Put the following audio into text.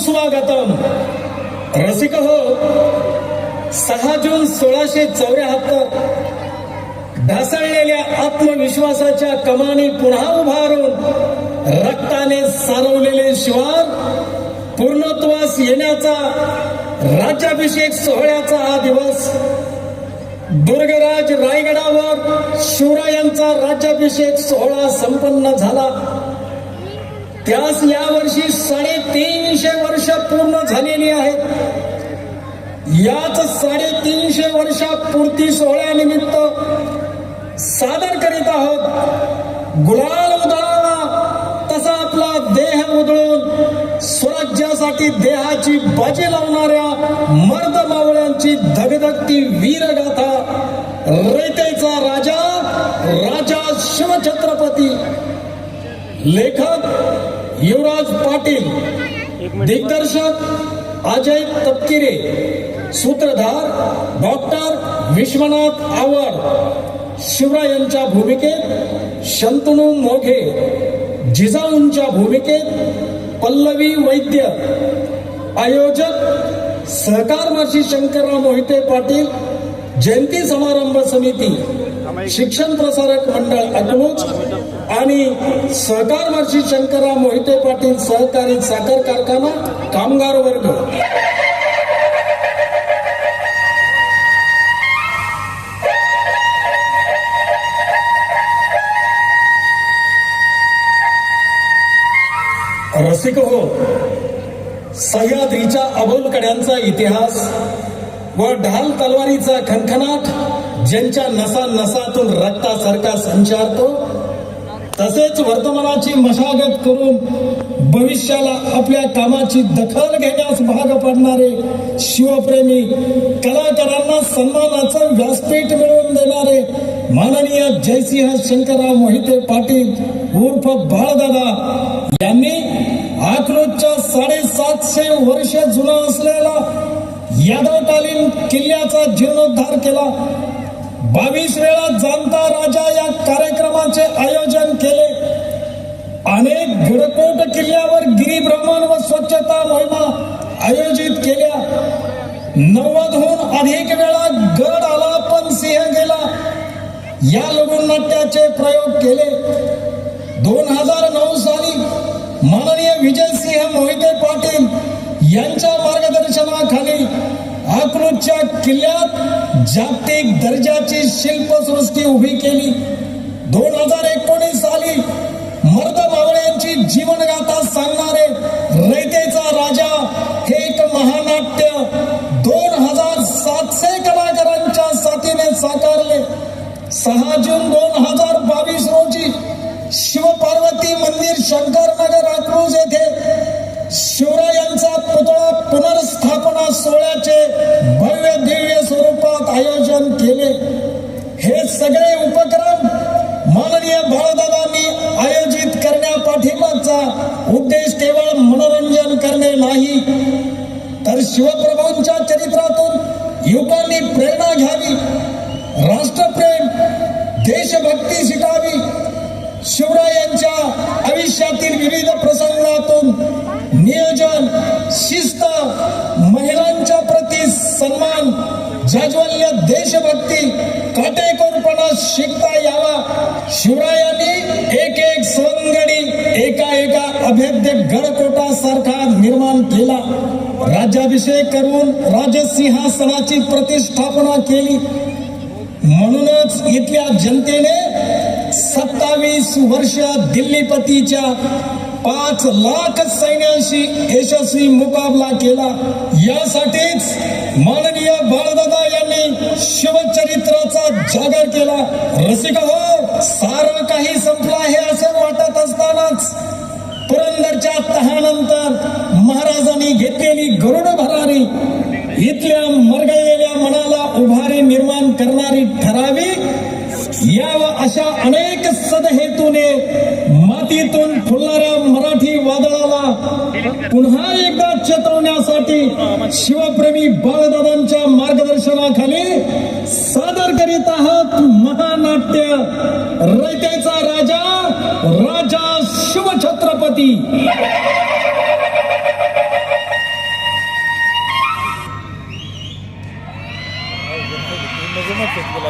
सुस्वागतम रसिक हो सहा जून सोळाशे चौऱ्याहत्तर ढासळलेल्या आत्मविश्वासाच्या कमानी पुन्हा उभारून रक्ताने सारवलेले शिवार पूर्णत्वास येण्याचा राज्याभिषेक सोहळ्याचा हा दिवस दुर्गराज रायगडावर शिवरायांचा राज्याभिषेक सोहळा संपन्न झाला. त्यास यावर्षी साडेतीनशे वर्ष पूर्ण झालेली आहेत. याच साडेतीनशे वर्षापूर्ती सोहळ्यानिमित्त सादर करीत आहोत. गुलाल उधळावा तसा आपला देह उधळून स्वराज्यासाठी देहाची बाजी लावणाऱ्या मर्द मावळ्यांची धगधगती वीरगाथा रयतेचा राजा राजा शिवछत्रपती. लेखक युवराज पाटील दिग्दर्शक अजय तपकिरे सूत्रधार डॉक्टर विश्वनाथ आवड शिवरायांच्या भूमिकेत शंतनू मोघे जिजाऊंच्या भूमिकेत पल्लवी वैद्य आयोजक सहकार मार्शी शंकरराव मोहिते पाटील जयंती समारंभ समिती शिक्षण प्रसारक मंडळ अकलूज आणि सहकार मार्शी शंकरराव मोहिते पाटील सहकारी साखर कारखाना कामगार वर्ग. रसिक हो सह्याद्रीच्या अबोलकड्यांचा इतिहास व ढाल तलवारीचा खणखणाट ज्यांच्या नसा नसातून रक्तासारखा संचारतो तसेच वर्तमानाची मशागत करून भविष्याला आपल्या कामाची दखल घेण्यास भाग पाडणारे शिवप्रेमी कलाकारांना सन्मानाचं व्यासपीठ मिळवून देणारे माननीय जयसिंह शंकरराव मोहिते पाटील उर्फ बाळदादा यांनी अकलूजच्या साडेसातशे वर्ष जुना असलेला यादवकालीन किल्ल्याचा जीर्णोद्धार केला. बावीस वेळा जाणता राजा गुरुकोट किल्ल्यावर गिरीभ्रमण व स्वच्छता मोहिमा आयोजित केल्या. नव्वदहून अधिक वेळा गड आला पण सिंह गेला. या लघुनाट्याचे प्रयोग केले. दोन हजार नऊ साली माननीय विजयसिंह मोहिते पाटील यांच्या मार्गदर्शनाखाली अकलूजच्या किल्ल्यात जागतिक दर्जाची शिल्पसृष्टी उभी केली. दोन हजार साकारले. सहा जून दोन हजार बावीस रोजी शिवपार्वती मंदिर शंकरनगर अकलूज येथे शिवरायांचा पुतळा पुनर्स्थापना सोहळ्याचे भव्य दिव्य स्वरूपात आयोजन केले. हे सगळे उपक्रम माननीय बाळदादांनी आयोजित करण्यापाठीमागचा उद्देश केवळ मनोरंजन करणे नाही तर शिवप्रभूंच्या चरित्रातून युवकांनी प्रेरणा घ्यावी. राष्ट्रप्रेम देशभक्ती शिकावी शिवरायांच्या आयुष्यातील विविध प्रसंगातून नियोजन शिस्त महिलांच्या प्रती सन्मान जाज्वल्य देशभक्ती काटेकोरपणा शिकता यावा. शिवरायांनी एक एक सवंगडी एका एका अभेद्य गडकोटा सारखा निर्माण केला. राज्याभिषेक करून राजसिंहासनाची प्रतिष्ठापना केली. म्हणूनच इथल्या जनतेने सत्तावीस वर्ष दिल्लीपतीच्या पाच लाख सैन्याशी यशस्वी मुकाबला केला. यासाठीच माननीय बाळदादा यांनी शिवचरित्राचा जागर केला. रसिक हो सारं काही संपलं आहे असं वाटत असतानाच पुरंदरच्या तहानंतर महाराजांनी घेतलेली गरुड भरारी इथल्या मरगळलेल्या मनाला उभारी निर्माण करणारी ठरावी या अशा अनेक सदहेतूने मातीतून फुलणाऱ्या मराठी वादळाला पुन्हा एकदा चेतवण्यासाठी शिवप्रेमी बाळदादांच्या मार्गदर्शनाखाली सादर करीत आहात महानाट्य रयतेचा राजा राजा शिवछत्रपती. Tevfik Bula